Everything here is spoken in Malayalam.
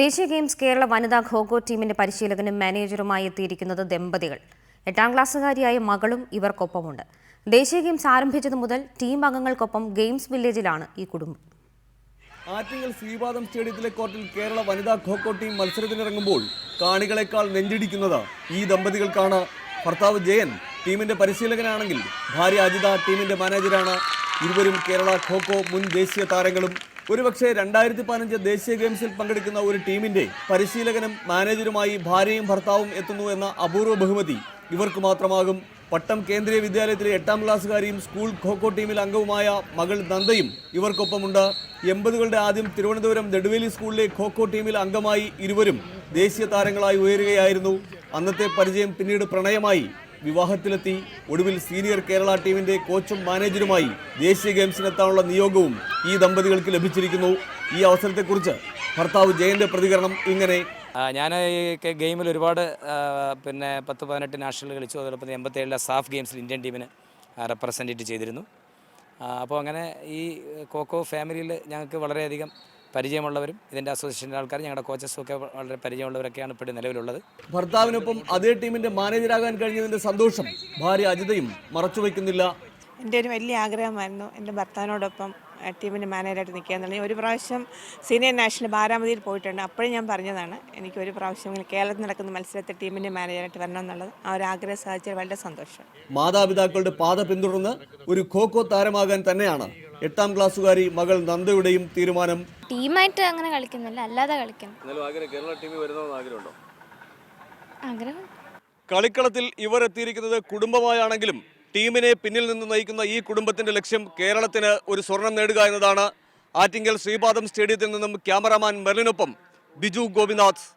ദേശീയ ഗെയിംസ് കേരള വനിതാ ഖോഖോ ടീമിന്റെ പരിശീലകനും മാനേജറുമായി എത്തിയിരിക്കുന്നത് ദമ്പതികൾ. എട്ടാം ക്ലാസ്സുകാരിയായ മകളും ഇവർക്കൊപ്പമുണ്ട്. ദേശീയ ഗെയിംസ് ആരംഭിച്ചതു മുതൽ ടീം അംഗങ്ങൾക്കൊപ്പം ഗെയിംസ് വില്ലേജിലാണ് ഈ കുടുംബം. ആറ്റിങ്ങൽ ശ്രീപാദം സ്റ്റേഡിയത്തിലെ കോർട്ടിൽ കേരള വനിതാ ഖോഖോ ടീം മത്സരത്തിനിറങ്ങുമ്പോൾ കാണികളെക്കാൾ നെഞ്ചിടിക്കുന്നത് ഈ ദമ്പതികൾക്കാണ്. ഭർത്താവ് ജയൻ ടീമിന്റെ പരിശീലകനാണെങ്കിൽ ഭാര്യ അജിത ടീമിന്റെ മാനേജരാണ്. ഇരുവരും കേരള ഖോഖോ മുൻ ദേശീയ താരങ്ങളും ഒരുപക്ഷെ രണ്ടായിരത്തി പതിനഞ്ച് ദേശീയ ഗെയിംസിൽ പങ്കെടുക്കുന്ന ഒരു ടീമിന്റെ പരിശീലകനും മാനേജരുമായി ഭാര്യയും ഭർത്താവും എത്തുന്നു എന്ന അപൂർവ ബഹുമതി ഇവർക്ക് മാത്രമാകും. പട്ടം കേന്ദ്രീയ വിദ്യാലയത്തിലെ എട്ടാം ക്ലാസ്സുകാരിയും സ്കൂൾ ഖോഖോ ടീമിൽ അംഗവുമായ മകൾ നന്ദയും ഇവർക്കൊപ്പമുണ്ട്. എൺപതുകളുടെ ആദ്യം തിരുവനന്തപുരം നെടുവേലി സ്കൂളിലെ ഖോഖോ ടീമിൽ അംഗമായി ഇരുവരും ദേശീയ താരങ്ങളായി ഉയരുകയായിരുന്നു. അന്നത്തെ പരിചയം പിന്നീട് പ്രണയമായി. വിവാഹത്തിലെത്തി ഒടുവിൽ സീനിയർ കേരള ടീമിന്റെ കോച്ചും മാനേജരുമായി ദേശീയ ഗെയിംസിനെത്താനുള്ള നിയോഗവും ഈ ദമ്പതികൾക്ക് ലഭിച്ചിരിക്കുന്നു. ഈ അവസരത്തെക്കുറിച്ച് ഭർത്താവ് ജയന്റെ പ്രതികരണം ഇങ്ങനെ. ഞാൻ ഈ ഗെയിമിൽ ഒരുപാട് പിന്നെ പത്ത് പതിനെട്ട് നാഷണൽ കളിച്ചു. അതോടൊപ്പം എൺപത്തേഴിലെ സാഫ് ഗെയിംസിൽ ഇന്ത്യൻ ടീമിന് റെപ്രസെന്റേറ്റ് ചെയ്തിരുന്നു. അപ്പോൾ അങ്ങനെ ഈ കോക്കോ ഫാമിലിയിൽ ഞങ്ങൾക്ക് വളരെയധികം പരിചയമുള്ളവരും ഇതിന്റെ അസോസിയേഷന്റെ ആൾക്കാർ ഞങ്ങളുടെ കോച്ചസും ഒക്കെ വളരെ പരിചയമുള്ളവരൊക്കെയാണ് ഇപ്പോൾ നിലവിലുള്ളത്. ഭർത്താവിനൊപ്പം അതേ ടീമിന്റെ മാനേജരാകാൻ കഴിഞ്ഞതിന്റെ സന്തോഷം. ഭാര്യ അജിതയും മറച്ചു മറച്ചുവെക്കുന്നില്ല എന്റെ ഒരു വലിയ ആഗ്രഹമായിരുന്നു എന്റെ ഭർത്താവിനോടൊപ്പം ആ, ടീമിന്റെ മാനേജറായിട്ട് നിൽക്കുക എന്നുള്ളത് ഒരു പ്രാവശ്യം സീനിയർ നാഷണൽ ബാരാമതിയിൽ പോയിട്ടുണ്ട്. അപ്പോഴും ഞാൻ പറഞ്ഞതാണ് എനിക്ക് ഒരു പ്രാവശ്യം ഇങ്ങനെ കേരളത്തിൽ നടക്കുന്ന മത്സരത്തിൽ ടീമിന്റെ മാനേജറായിട്ട് വരണം എന്നുള്ളത് ആ ഒരു ആഗ്രഹം സാധിച്ചത് വളരെ സന്തോഷം. മാതാപിതാക്കളുടെ പാത പിന്തുടർന്ന് ഒരു ഖോ താരമാകാൻ തന്നെയാണ് എട്ടാം ക്ലാസ്സുകാരി മകൾ നന്ദയുടെയും തീരുമാനം. ടീമായിട്ട് അങ്ങനെ കളിക്കുന്നില്ല അല്ലാതെ കളിക്കുന്നു. ആഗ്രഹം കളിക്കളത്തിൽ ഇവർ എത്തിയിരിക്കുന്നത് കുടുംബമായാണെങ്കിലും ടീമിനെ പിന്നിൽ നിന്ന് നയിക്കുന്ന ഈ കുടുംബത്തിന്റെ ലക്ഷ്യം കേരളത്തിന് ഒരു സ്വർണം നേടുക എന്നതാണ്. ആറ്റിങ്കൽ ശ്രീപാദം സ്റ്റേഡിയത്തിൽ നിന്നും ക്യാമറാമാൻ മെറിനൊപ്പം ബിജു ഗോപിനാഥ്.